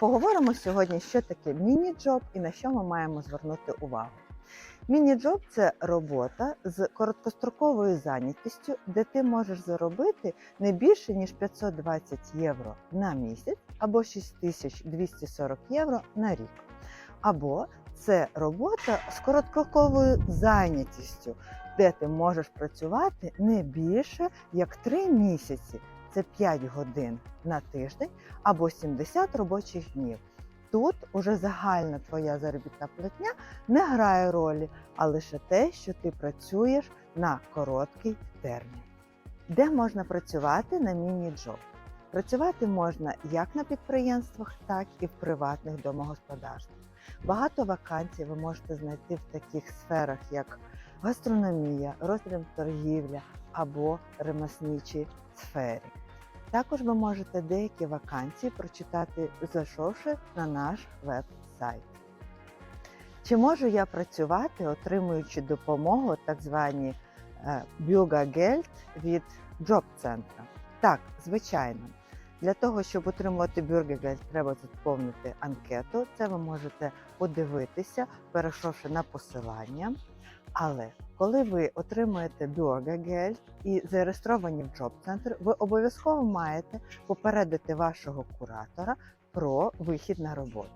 Поговоримо сьогодні, що таке міні-джоб і на що ми маємо звернути увагу. Міні-джоб це робота з короткостроковою зайнятістю, де ти можеш заробити не більше ніж 520 євро на місяць або 6240 євро на рік. Або це робота з короткостроковою зайнятістю, де ти можеш працювати не більше як 3 місяці. Це 5 годин на тиждень або 70 робочих днів. Тут уже загальна твоя заробітна платня не грає ролі, а лише те, що ти працюєш на короткий термін. Де можна працювати на міні-джоб? Працювати можна як на підприємствах, так і в приватних домогосподарствах. Багато вакансій ви можете знайти в таких сферах, як гастрономія, роздрібна торгівля або ремесничій сфері. Також ви можете деякі вакансії прочитати, зайшовши на наш веб-сайт. Чи можу я працювати, отримуючи допомогу, так звані бюгагельд від джоб-центра? Так, звичайно. Для того, щоб отримувати Bürgergeld, треба заповнити анкету. Це ви можете подивитися, перейшовши на посилання. Але коли ви отримуєте Bürgergeld і зареєстровані в Job Center, ви обов'язково маєте попередити вашого куратора про вихід на роботу.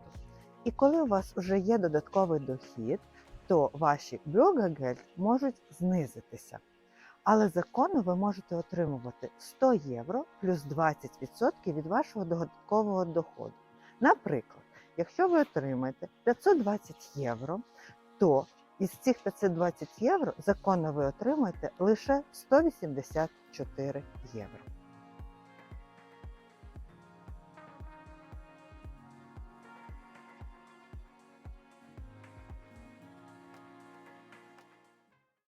І коли у вас вже є додатковий дохід, то ваші Bürgergeld можуть знизитися. Але законно ви можете отримувати 100 євро плюс 20% від вашого додаткового доходу. Наприклад, якщо ви отримаєте 520 євро, то із цих 520 євро законно ви отримаєте лише 184 євро.